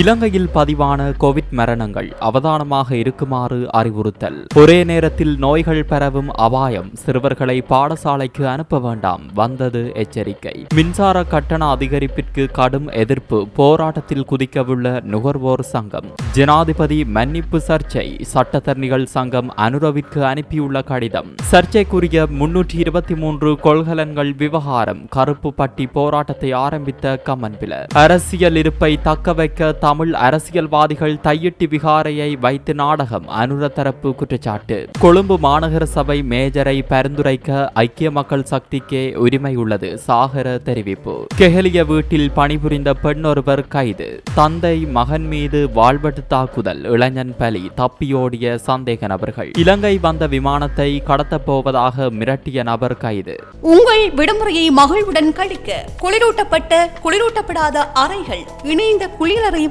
இலங்கையில் பதிவான கோவிட் மரணங்கள் அவதானமாக இருக்குமாறு அறிவுறுத்தல். ஒரே நேரத்தில் நோய்கள் பரவும் அபாயம் சிறுவர்களை பாடசாலைக்கு அனுப்ப வேண்டாம் வந்தது எச்சரிக்கை. மின்சார கட்டண அதிகரிப்பிற்கு கடும் எதிர்ப்பு போராட்டத்தில் குதிக்கவுள்ள நுகர்வோர் சங்கம். ஜனாதிபதி மன்னிப்பு சர்ச்சை சட்டத்தரணிகள் சங்கம் அனுரவிற்கு அனுப்பியுள்ள கடிதம். சர்ச்சைக்குரிய முன்னூற்றி இருபத்தி மூன்று கொள்கலன்கள் விவகாரம் கருப்பு பட்டி போராட்டத்தை ஆரம்பித்த கமன்பில அரசியல் இருப்பை தக்க வைக்க தமிழ் அரசியல்வாதிகள் தையிட்டி விகாரையை வைத்து நாடகம் அனுர தரப்பு குற்றச்சாட்டு. கொழும்பு மாநகர சபை மேஜரை பரிந்துரைக்க ஐக்கிய மக்கள் சக்திக்கே உரிமை உள்ளது சாகர தெரிவிப்பு. கெஹலிய வீட்டில் பணிபுரிந்த பெண் ஒருவர் கைது. தந்தை மகன் மீது வாழ்வெட்டு தாக்குதல் இளைஞன் பலி தப்பியோடிய சந்தேக நபர்கள். இலங்கை வந்த விமானத்தை கடத்தப் போவதாக மிரட்டிய நபர் கைது. உங்கள் விடுமுறையை மகிழ்வுடன் கழிக்க குளிரூட்டப்பட்ட குளிரூட்டப்படாத அறைகள் இணைந்த குளிரறை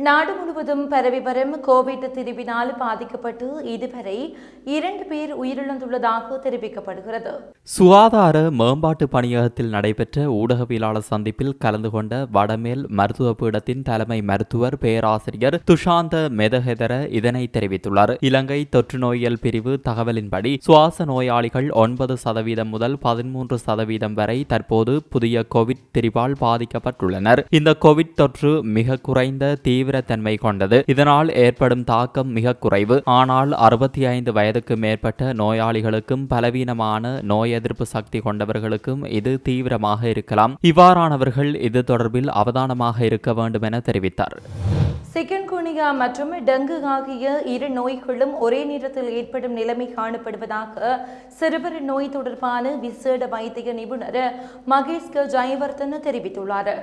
நாடு முழுவதும் பரவி வரும் கோவிட் திரிவினால் பாதிக்கப்பட்டு இதுவரை இரண்டு பேர் உயிரிழந்துள்ளதாக தெரிவிக்கப்படுகிறது. சுகாதார மேம்பாட்டு பணியகத்தில் நடைபெற்ற ஊடகவியலாளர் சந்திப்பில் கலந்து கொண்ட வடமேல் மருத்துவ பீடத்தின் தலைமை மருத்துவர் பேராசிரியர் துஷாந்த மெதஹெதர இதனை தெரிவித்துள்ளார். இலங்கை தொற்று நோயியல் பிரிவு தகவலின்படி சுவாச நோயாளிகள் ஒன்பது சதவீதம் முதல் பதிமூன்று சதவீதம் வரை தற்போது புதிய கோவிட் திரிவால் பாதிக்கப்பட்டுள்ளனர். இந்த கோவிட் தொற்று மிக குறைந்த தீவிர தீவிரத்தன்மை கொண்டது. இதனால் ஏற்படும் தாக்கம் மிக குறைவு. ஆனால் அறுபத்தி ஐந்து வயதுக்கு மேற்பட்ட நோயாளிகளுக்கும் பலவீனமான நோய் எதிர்ப்பு சக்தி கொண்டவர்களுக்கும் இது தீவிரமாக இருக்கலாம். இவ்வாறானவர்கள் இது தொடர்பில் அவதானமாக இருக்க வேண்டும் என தெரிவித்தார் சிக்கன்குனியா மற்றும் டெங்கு ஆகிய இரு நோய்களும் ஒரே நேரத்தில் ஏற்படும் நிலைமை காணப்படுவதாக சிறுவர் நோய் தொடர்பான விசேட வைத்திய நிபுணர் மகேஷ்க ஜெயவர்தன தெரிவித்துள்ளார்.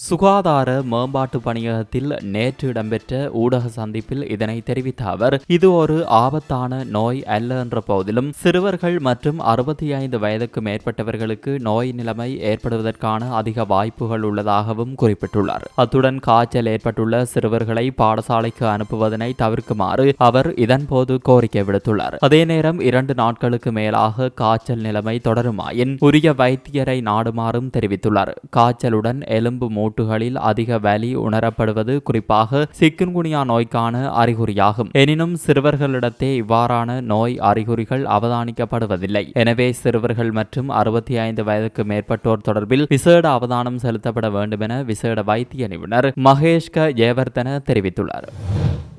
சுகாதார மேம்பாட்டு பணியகத்தில் நேற்று இடம்பெற்ற ஊடக சந்திப்பில் இதனை தெரிவித்த அவர் இது ஒரு ஆபத்தான நோய் அல்ல என்ற போதிலும் சிறுவர்கள் மற்றும் அறுபத்தி ஐந்து வயதுக்கு மேற்பட்டவர்களுக்கு நோய் நிலைமை ஏற்படுவதற்கான அதிக வாய்ப்புகள் உள்ளதாகவும் குறிப்பிட்டுள்ளார். அத்துடன் காய்ச்சல் ஏற்பட்டுள்ள சிறுவர்களை பாடசாலைக்கு அனுப்புவதனை தவிர்க்குமாறு அவர் இதன்போது கோரிக்கை விடுத்துள்ளார். அதே நேரம் இரண்டு நாட்களுக்கு மேலாக காய்ச்சல் நிலைமை தொடருமாயின் உரிய வைத்தியரை நாடுமாறும் தெரிவித்துள்ளார். காய்ச்சலுடன் எலும்பு மூ மூட்டுகளில் அதிக வலி உணரப்படுவது குறிப்பாக சிக்குன்குனியா நோய்க்கான அறிகுறியாகும். எனினும் சிறுவர்களிடத்தே இவ்வாறான நோய் அறிகுறிகள் அவதானிக்கப்படுவதில்லை. எனவே சிறுவர்கள் மற்றும் அறுபத்தி ஐந்து வயதுக்கு மேற்பட்டோர் தொடர்பில் விசேட அவதானம் செலுத்தப்பட வேண்டும் என விசேட வைத்திய நிபுணர் மகேஷ்க ஜெயவர்தன தெரிவித்துள்ளார்.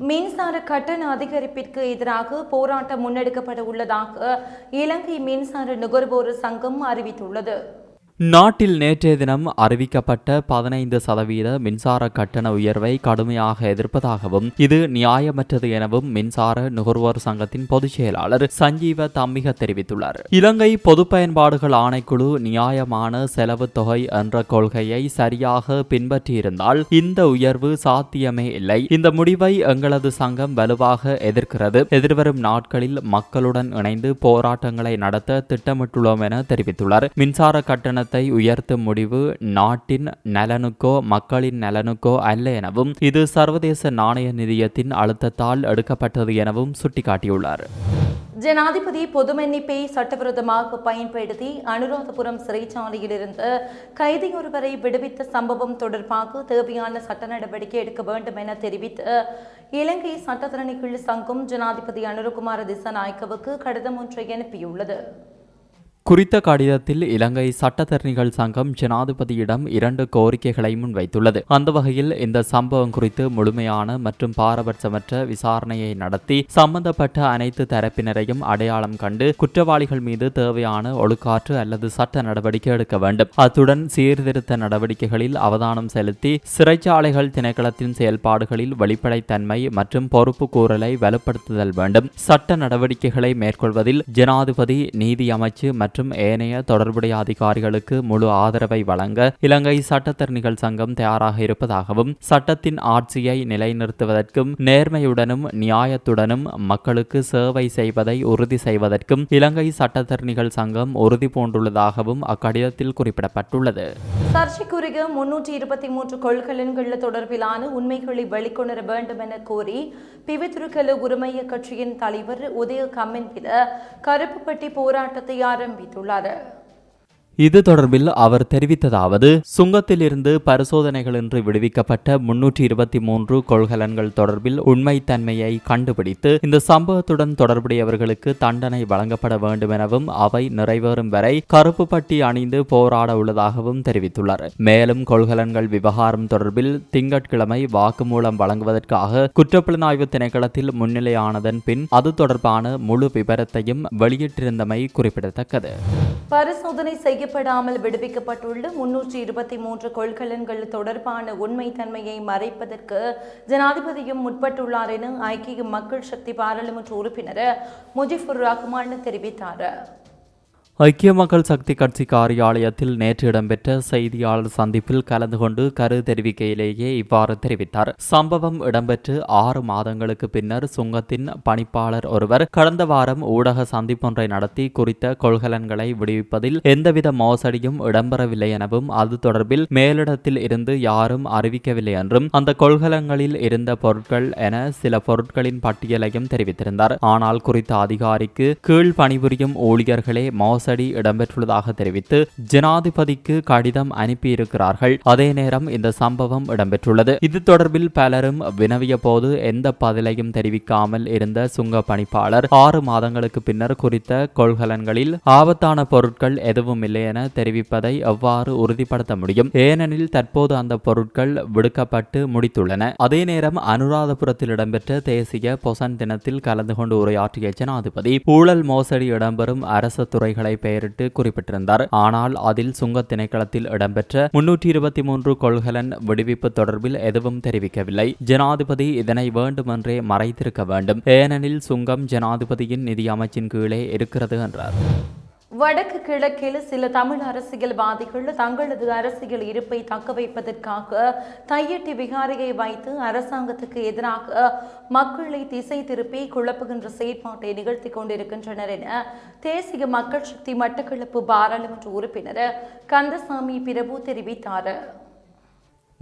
மின்சார கட்டண அதிகரிப்பிற்கு எதிராக போராட்டம் முன்னெடுக்கப்பட உள்ளதாக இலங்கை மின்சார நுகர்வோர் சங்கம் அறிவித்துள்ளது. நாட்டில் நேற்றைய தினம் அறிவிக்கப்பட்ட பதினைந்து சதவீத மின்சார கட்டண உயர்வை கடுமையாக எதிர்ப்பதாகவும் இது நியாயமற்றது எனவும் மின்சார நுகர்வோர் சங்கத்தின் பொதுச் செயலாளர் சஞ்சீவ தம்மிக தெரிவித்துள்ளார். இலங்கை பொது பயன்பாடுகள் ஆணைக்குழு நியாயமான செலவு தொகை என்ற கொள்கையை சரியாக பின்பற்றியிருந்தால் இந்த உயர்வு சாத்தியமே இல்லை. இந்த முடிவை எங்களது சங்கம் வலுவாக எதிர்க்கிறது. எதிர்வரும் நாட்களில் மக்களுடன் இணைந்து போராட்டங்களை நடத்த திட்டமிட்டுள்ளோம் என தெரிவித்துள்ளார். மின்சார கட்டண கட்டணத்தை உயர்த்தும் முடிவு நாட்டின் நலனுக்கோ மக்களின் நலனுக்கோ அல்ல எனவும் இது சர்வதேச நாணய நிதியத்தின் அழுத்தத்தால் எடுக்கப்பட்டது எனவும் சுட்டிக்காட்டியுள்ளார். ஜனாதிபதி பொது மன்னிப்பை சட்டவிரோதமாக பயன்படுத்தி அனுராதபுரம் சிறைச்சாலையிலிருந்து கைதி ஒருவரை விடுவித்த சம்பவம் தொடர்பாக தேவையான சட்ட நடவடிக்கை எடுக்க வேண்டும் என தெரிவித்து இலங்கை சட்டத்தரணிகள் சங்கம் ஜனாதிபதி அனுரகுமார திசநாயக்கவுக்கு கடிதம் ஒன்றை அனுப்பியுள்ளது. குறித்த கடிதத்தில் இலங்கை சட்டத்தரணிகள் சங்கம் ஜனாதிபதியிடம் இரண்டு கோரிக்கைகளை முன்வைத்துள்ளது. அந்த வகையில் இந்த சம்பவம் குறித்து முழுமையான மற்றும் பாரபட்சமற்ற விசாரணையை நடத்தி சம்பந்தப்பட்ட அனைத்து தரப்பினரையும் அடையாளம் கண்டு குற்றவாளிகள் மீது தேவையான ஒழுக்காற்று அல்லது சட்ட நடவடிக்கை எடுக்க வேண்டும். அத்துடன் சீர்திருத்த நடவடிக்கைகளில் அவதானம் செலுத்தி சிறைச்சாலைகள் திணைக்களத்தின் செயல்பாடுகளில் வெளிப்படைத்தன்மை மற்றும் பொறுப்பு கூறலை வலுப்படுத்துதல் வேண்டும். சட்ட நடவடிக்கைகளை மேற்கொள்வதில் ஜனாதிபதி நீதி அமைச்சு மற்றும் மற்றும் ஏனைய தொடர்புடைய அதிகாரிகளுக்கு முழு ஆதரவை வழங்க இலங்கை சட்டத்தரணிகள் சங்கம் தயாராக இருப்பதாகவும் சட்டத்தின் ஆட்சியை நிலைநிறுத்துவதற்கும் நேர்மையுடனும் நியாயத்துடனும் மக்களுக்கு சேவை செய்வதை உறுதி செய்வதற்கும் இலங்கை சட்டத்தரணிகள் சங்கம் உறுதி பூண்டுள்ளதாகவும் அக்கடிதத்தில் குறிப்பிடப்பட்டுள்ளது. சர்ச்சைக்குரிய முன்னூற்றி இருபத்தி மூன்று கொள்கலன்கள் தொடர்பிலான உண்மைகளை வெளிக்கொணர வேண்டும் என கோரி பிவித்துருக்கல உரிமைய கட்சியின் தலைவர் உதய கம்மென்பில கருப்பு பெட்டி போராட்டத்தை ஆரம்பித்துள்ளார் இது தொடர்பில் அவர் தெரிவித்ததாவது சுங்கத்திலிருந்து பரிசோதனைகளின்றி விடுவிக்கப்பட்ட முன்னூற்றி இருபத்தி மூன்று கொள்கலன்கள் தொடர்பில் உண்மைத்தன்மையை கண்டுபிடித்து இந்த சம்பவத்துடன் தொடர்புடையவர்களுக்கு தண்டனை வழங்கப்பட வேண்டும் எனவும் அவை நிறைவேறும் வரை கருப்பு பட்டி அணிந்து போராட உள்ளதாகவும் தெரிவித்துள்ளார். மேலும் கொள்கலன்கள் விவகாரம் தொடர்பில் திங்கட்கிழமை வாக்குமூலம் வழங்குவதற்காக குற்றப்புலனாய்வு திணைக்களத்தில் முன்னிலையானதன் பின் அது தொடர்பான முழு விவரத்தையும் வெளியிட்டிருந்தமை குறிப்பிடத்தக்கது. பரிசோதனை செய்யப்படாமல் விடுவிக்கப்பட்டுள்ள முன்னூற்றி இருபத்தி மூன்று கொள்கலன்கள் தொடர்பான உண்மைத்தன்மையை மறைப்பதற்கு ஜனாதிபதியும் முற்பட்டுள்ளார் என ஐக்கிய மக்கள் சக்தி பாராளுமன்ற உறுப்பினர் முஜிபுர் ரஹ்மான் தெரிவித்தார். ஐக்கிய மக்கள் சக்தி கட்சி காரியாலயத்தில் நேற்று இடம்பெற்ற செய்தியாளர் சந்திப்பில் கலந்து கொண்டு கரு தெரிவிக்கையிலேயே இவ்வாறு தெரிவித்தார். சம்பவம் இடம்பெற்று ஆறு மாதங்களுக்கு பின்னர் சுங்கத்தின் பணிப்பாளர் ஒருவர் கடந்த வாரம் ஊடக சந்திப்பொன்றை நடத்தி குறித்த கொள்கலன்களை விடுவிப்பதில் எந்தவித மோசடியும் இடம்பெறவில்லை எனவும் அது தொடர்பில் மேலிடத்தில் இருந்து யாரும் அறிவிக்கவில்லை என்றும் அந்த கொள்கலங்களில் இருந்த பொருட்கள் என சில பொருட்களின் பட்டியலையும் தெரிவித்திருந்தார். ஆனால் குறித்த அதிகாரிக்கு கீழ் பணிபுரியும் ஊழியர்களே மோச மோசடி இடம்பெற்றுள்ளதாக தெரிவித்து ஜனாதிபதிக்கு கடிதம் அனுப்பியிருக்கிறார்கள். அதே நேரம் இந்த சம்பவம் இடம்பெற்றுள்ளது. இது தொடர்பில் பலரும் வினவிய போது எந்த பதிலையும் தெரிவிக்காமல் இருந்த சுங்க பணிப்பாளர் ஆறு மாதங்களுக்கு பின்னர் குறித்த கொள்கலன்களில் ஆபத்தான பொருட்கள் எதுவும் இல்லை என தெரிவிப்பதை எவ்வாறு உறுதிப்படுத்த முடியும்? ஏனெனில் தற்போது அந்த பொருட்கள் விடுக்கப்பட்டு முடித்துள்ளன. அதே நேரம் அனுராதபுரத்தில் இடம்பெற்ற தேசிய பொசன் தினத்தில் கலந்து கொண்டு உரையாற்றிய ஜனாதிபதி ஊழல் மோசடி இடம்பெறும் அரசு துறைகளை பெயரிட்டு குறிப்பிட்டிருந்தார். ஆனால் அதில் சுங்க திணைக்களத்தில் இடம்பெற்ற முன்னூற்றி இருபத்தி மூன்று கொள்கலன் விடுவிப்பு தொடர்பில் எதுவும் தெரிவிக்கவில்லை. ஜனாதிபதி இதனை வேண்டுமென்றே மறைத்திருக்க வேண்டும். ஏனெனில் சுங்கம் ஜனாதிபதியின் நிதி அமைச்சின் கீழே இருக்கிறது என்றார். வடக்கு கிழக்கில் சில தமிழ் அரசியல்வாதிகள் தங்களது அரசியல் இருப்பை தக்க வைப்பதற்காக தையட்டி விகாரியை வைத்து அரசாங்கத்துக்கு எதிராக மக்களை திசை திருப்பி குழப்புகின்ற செயற்பாட்டை நிகழ்த்தி கொண்டிருக்கின்றனர் என தேசிய மக்கள் சக்தி மட்டக்களப்பு பாராளுமன்ற உறுப்பினர் கந்தசாமி பிரபு தெரிவித்தார்.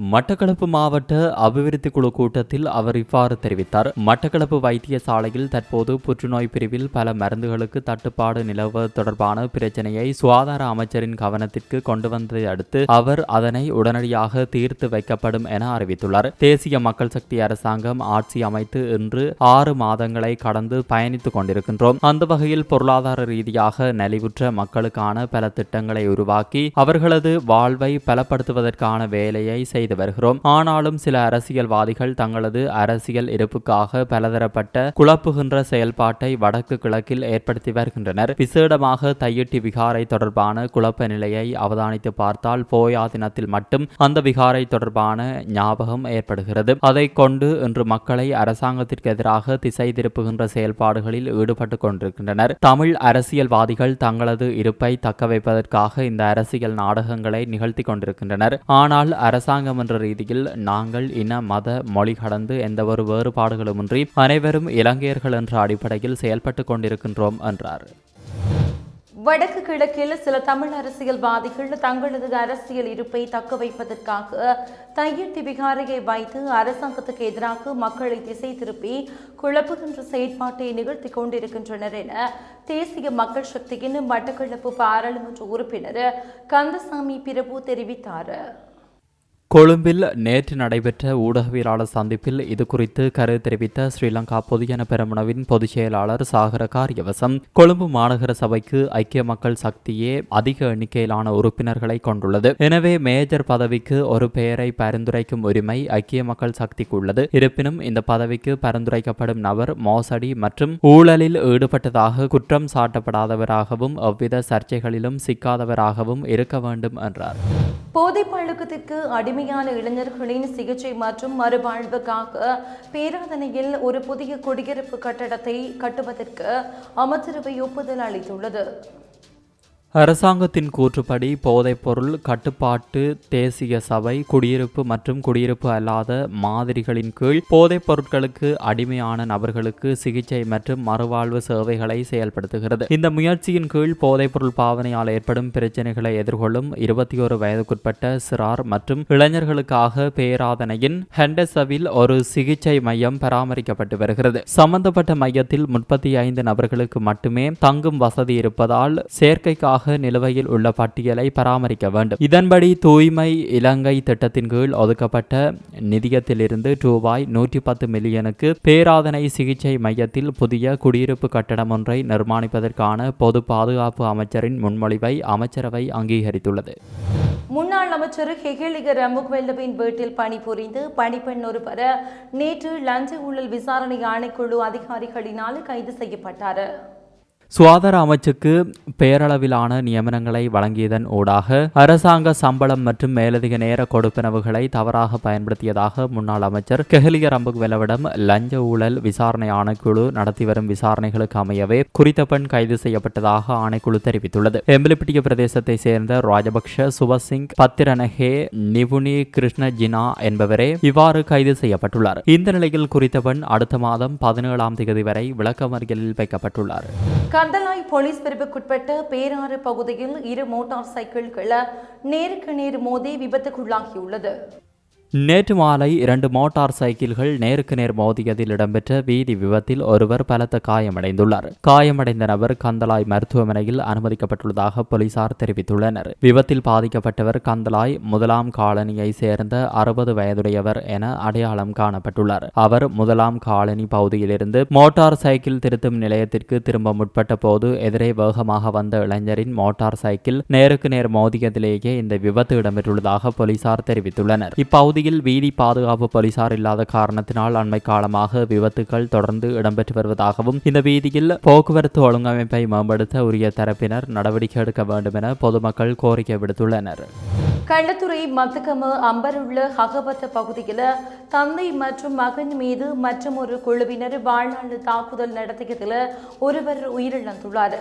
மட்டக்களப்பு மாவட்ட அபிவிருத்தி குழு கூட்டத்தில் அவர் இவ்வாறு தெரிவித்தார். மட்டக்களப்பு வைத்தியசாலையில் தற்போது புற்றுநோய் பிரிவில் பல மருந்துகளுக்கு தட்டுப்பாடு நிலவுவது தொடர்பான பிரச்சனையை சுகாதார அமைச்சரின் கவனத்திற்கு கொண்டு வந்ததை அடுத்து அவர் அதனை உடனடியாக தீர்த்து வைக்கப்படும் என அறிவித்துள்ளார். தேசிய மக்கள் சக்தி அரசாங்கம் ஆட்சி அமைத்து இன்று ஆறு மாதங்களை கடந்து பயணித்துக் கொண்டிருக்கின்றோம். அந்த வகையில் பொருளாதார ரீதியாக நலிவுற்ற மக்களுக்கான பல திட்டங்களை உருவாக்கி அவர்களது வாழ்வை பலப்படுத்துவதற்கான வேலையை செய்து வருகிறோம். ஆனாலும் சில அரசியல்வாதிகள் தங்களது அரசியல் இருப்புக்காக பலதரப்பட்ட குழப்புகின்ற செயல்பாட்டை வடக்கு கிழக்கில் ஏற்படுத்தி வருகின்றனர். விசேடமாக தையிட்டி விகாரை தொடர்பான குழப்ப நிலையை அவதானித்து பார்த்தால் போயா தினத்தில் மட்டும் அந்த விகாரை தொடர்பான ஞாபகம் ஏற்படுகிறது. அதை கொண்டு இன்று மக்களை அரசாங்கத்திற்கு எதிராக திசை திருப்புகின்ற செயல்பாடுகளில் ஈடுபட்டு கொண்டிருக்கின்றனர். தமிழ் அரசியல்வாதிகள் தங்களது இருப்பை தக்க வைப்பதற்காக இந்த அரசியல் நாடகங்களை நிகழ்த்தி கொண்டிருக்கின்றனர். ஆனால் அரசாங்கம் என்ற ரீதியில் நாங்கள் இன மத மொழி கடந்து எந்தவொரு வேறுபாடுகளுமின்றி அனைவரும் இலங்கையர்கள் என்ற அடிப்படையில் செயல்பட்டு கொண்டிருக்கின்றோம் என்றார். வடக்கு கிழக்கில் சில தமிழ் அரசியல்வாதிகள் தங்களது அரசியல் இருப்பை தக்க வைப்பதற்காக தையிட்டி விகாரையை வைத்து அரசாங்கத்துக்கு எதிராக மக்களை திசை திருப்பி குழப்புகின்ற செயற்பாட்டை நிகழ்த்தி கொண்டிருக்கின்றனர் என தேசிய மக்கள் சக்தியின் மட்டக்களப்பு பாராளுமன்ற உறுப்பினர் கந்தசாமி பிரபு தெரிவித்தார். கொழும்பில் நேற்று நடைபெற்ற ஊடகவியலாளர் சந்திப்பில் இது குறித்து கருத்து தெரிவித்த ஸ்ரீலங்கா பொதுஜன பெருமனவின் பொதுச் செயலாளர் சாகர காரியவசம் கொழும்பு மாநகர சபைக்கு ஐக்கிய மக்கள் சக்தியே அதிக எண்ணிக்கையிலான உறுப்பினர்களை கொண்டுள்ளது. எனவே மேஜர் பதவிக்கு ஒரு பெயரை பரிந்துரைக்கும் உரிமை ஐக்கிய மக்கள் சக்திக்கு உள்ளது இருப்பினும் இந்த பதவிக்கு பரிந்துரைக்கப்படும் நபர் மோசடி மற்றும் ஊழலில் ஈடுபட்டதாக குற்றம் சாட்டப்படாதவராகவும் எவ்வித சர்ச்சைகளிலும் சிக்காதவராகவும் இருக்க வேண்டும் என்றார். போதை பழக்கத்திற்கு வறுமையான இளைஞர்களின் சிகிச்சை மற்றும் மறுவாழ்வுக்காக பேராதனையில் ஒரு புதிய குடியிருப்பு கட்டடத்தை கட்டுவதற்கு அமைச்சரவை ஒப்புதல் அளித்துள்ளது. அரசாங்கத்தின் கூற்றுப்படி போதைப்பொருள் கட்டுப்பாட்டு தேசிய சபை குடியிருப்பு மற்றும் குடியிருப்பு அல்லாத மாதிரிகளின் கீழ் போதைப் பொருட்களுக்கு அடிமையான நபர்களுக்கு சிகிச்சை மற்றும் மறுவாழ்வு சேவைகளை செயல்படுத்துகிறது. இந்த முயற்சியின் கீழ் போதைப்பொருள் பாவனையால் ஏற்படும் பிரச்சனைகளை எதிர்கொள்ளும் இருபத்தி ஒரு வயதுக்குட்பட்ட சிறார் மற்றும் இளைஞர்களுக்காக பேராதனையின் ஹெண்டசவில் ஒரு சிகிச்சை மையம் பராமரிக்கப்பட்டு வருகிறது. சம்பந்தப்பட்ட மையத்தில் முப்பத்தி ஐந்து நபர்களுக்கு மட்டுமே தங்கும் வசதி இருப்பதால் சேர்க்கைக்காக நிலுவையில் உள்ள பட்டியலை பராமரிக்க வேண்டும். இதன்படி தூய்மை இலங்கை திட்டத்தின் கீழ் ஒதுக்கப்பட்ட நிதியத்திலிருந்து ரூபாய் நூற்றி பத்து மில்லியனுக்கு பேராதனை சிகிச்சை மையத்தில் புதிய குடியிருப்பு கட்டடம் ஒன்றை நிர்மாணிப்பதற்கான பொது பாதுகாப்பு அமைச்சரின் முன்மொழிவை அமைச்சரவை அங்கீகரித்துள்ளது. முன்னாள் அமைச்சர் ஹெகலிக ரமுக்வெல்லவின் வீட்டில் பணிபுரிந்து பணிப்பெண் ஒருவர் நேற்று லஞ்ச ஊழல் விசாரணை ஆணைக்குழு அதிகாரிகளினால் கைது செய்யப்பட்டார். சுகாதார அமைச்சுக்கு பேரளவிலான நியமனங்களை வழங்கியதன் ஊடாக அரசாங்க சம்பளம் மற்றும் மேலதிக நேர கொடுப்பனவுகளை தவறாக பயன்படுத்தியதாக முன்னாள் அமைச்சர் கெஹலிய ரம்புக்வெலவிடம் லஞ்ச ஊழல் விசாரணை ஆணைக்குழு நடத்தி வரும் விசாரணைகளுக்கு அமையவே குறித்த பெண் கைது செய்யப்பட்டதாக ஆணைக்குழு தெரிவித்துள்ளது. எம்பிலிப்பிட்டிய பிரதேசத்தை சேர்ந்த ராஜபக்ஷ சுபசிங் பத்திரனஹே நிபுனி கிருஷ்ண ஜினா என்பவரே இவ்வாறு கைது செய்யப்பட்டுள்ளார். இந்த நிலையில் குறித்த பெண் அடுத்த மாதம் பதினேழாம் தேதி வரை விளக்கமறியலில் வைக்கப்பட்டுள்ளார். கந்தலாய் போலீஸ் பிரிவுக்குட்பட்ட பேராறு பகுதியில் இரு மோட்டார் சைக்கிள்கள் நேருக்கு நேர் மோதி விபத்துக்குள்ளாகியுள்ளது. நேற்று மாலை இரண்டு மோட்டார் சைக்கிள்கள் நேருக்கு நேர் மோதியதில் இடம்பெற்ற வீதி விபத்தில் ஒருவர் பலத்த காயமடைந்துள்ளார். காயமடைந்த நபர் கந்தலாய் மருத்துவமனையில் அனுமதிக்கப்பட்டுள்ளதாக போலீசார் தெரிவித்துள்ளனர். விபத்தில் பாதிக்கப்பட்டவர் கந்தலாய் முதலாம் காலனியை சேர்ந்த அறுபது வயதுடையவர் என அடையாளம் காணப்பட்டுள்ளார். அவர் முதலாம் காலனி பகுதியிலிருந்து மோட்டார் சைக்கிள் திருத்தும் நிலையத்திற்கு திரும்ப முற்பட்ட போது எதிரே வேகமாக வந்த இளைஞரின் மோட்டார் சைக்கிள் நேருக்கு நேர் மோதியதிலேயே இந்த விபத்து இடம்பெற்றுள்ளதாக போலீசார் தெரிவித்துள்ளனர். இப்பகுதி பகுதியில் வீதி பாதுகாப்பு போலீசார் இல்லாத காரணத்தினால் அண்மை காலமாக விபத்துகள் தொடர்ந்து இடம்பெற்று வருவதாகவும் இந்த வீதியில் போக்குவரத்து ஒழுங்கமைப்பை மேம்படுத்த உரிய தரப்பினர் நடவடிக்கை எடுக்க வேண்டும் என பொதுமக்கள் கோரிக்கை விடுத்துள்ளனர். கள்ளத்துறை மத்துக்கம அம்பருள்ள ஹகபத்த பகுதியில் தந்தை மற்றும் மகன் மீது மற்றும் ஒரு குழுவினர் வாழ்நாள் தாக்குதல் நடத்தியதில் ஒருவர் உயிரிழந்துள்ளார்.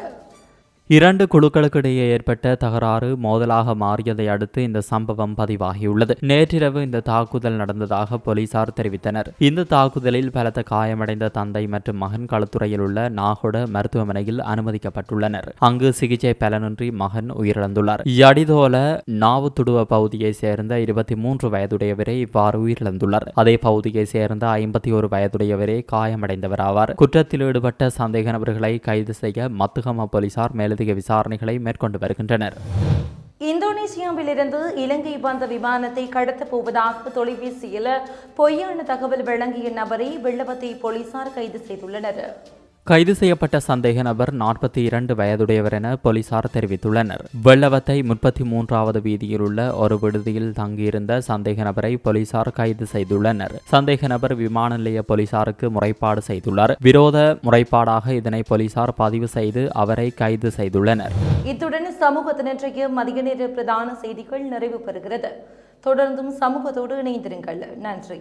இரண்டு குழுக்களுக்கிடையே ஏற்பட்ட தகராறு மோதலாக மாறியதை அடுத்து இந்த சம்பவம் பதிவாகியுள்ளது. நேற்றிரவு இந்த தாக்குதல் நடந்ததாக போலீசார் தெரிவித்தனர். இந்த தாக்குதலில் பலத்த காயமடைந்த தந்தை மற்றும் மகன் களத்துறையில் உள்ள நாகொட மருத்துவமனையில் அனுமதிக்கப்பட்டுள்ளனர். அங்கு சிகிச்சை பலனின்றி மகன் உயிரிழந்துள்ளார். யடிதோல நாவுத்துடுவ பகுதியை சேர்ந்த இருபத்தி மூன்று வயதுடையவரே இவ்வாறு உயிரிழந்துள்ளார். அதே பகுதியை சேர்ந்த ஐம்பத்தி ஒரு வயதுடையவரே காயமடைந்தவர் ஆவார் குற்றத்தில் ஈடுபட்ட சந்தேக நபர்களை கைது செய்ய மத்துகம போலீசார் மேலும் மேலதிக விசாரணைகளை மேற்கொண்டு வருகின்றனர். இந்தோனேசியாவிலிருந்து இலங்கை வந்த விமானத்தை கடத்தப் போவதாக தொலைபேசியில் பொய்யான தகவல் வழங்கிய நபரை வெள்ளவத்தை போலீசார் கைது செய்துள்ளனர். கைது செய்யப்பட்ட சந்தேக நபர் நாற்பத்தி இரண்டு வயதுடையவர் என போலீசார் தெரிவித்துள்ளனர். வெள்ளவத்தை முப்பத்தி மூன்றாவது வீதியில் உள்ள ஒரு விடுதியில் தங்கியிருந்த சந்தேக நபரை போலீசார் கைது செய்துள்ளனர். சந்தேக நபர் விமான நிலைய போலீசாருக்கு முறைப்பாடு செய்துள்ளார். விரோத முறைப்பாடாக இதனை போலீசார் பதிவு செய்து அவரை கைது செய்துள்ளனர். இத்துடன் சமூகத்தின் இன்றைய மதிய நேர பிரதான செய்திகள் நிறைவு பெறுகிறது. தொடர்ந்தும் சமூகத்தோடு இணைந்திருங்கள். நன்றி.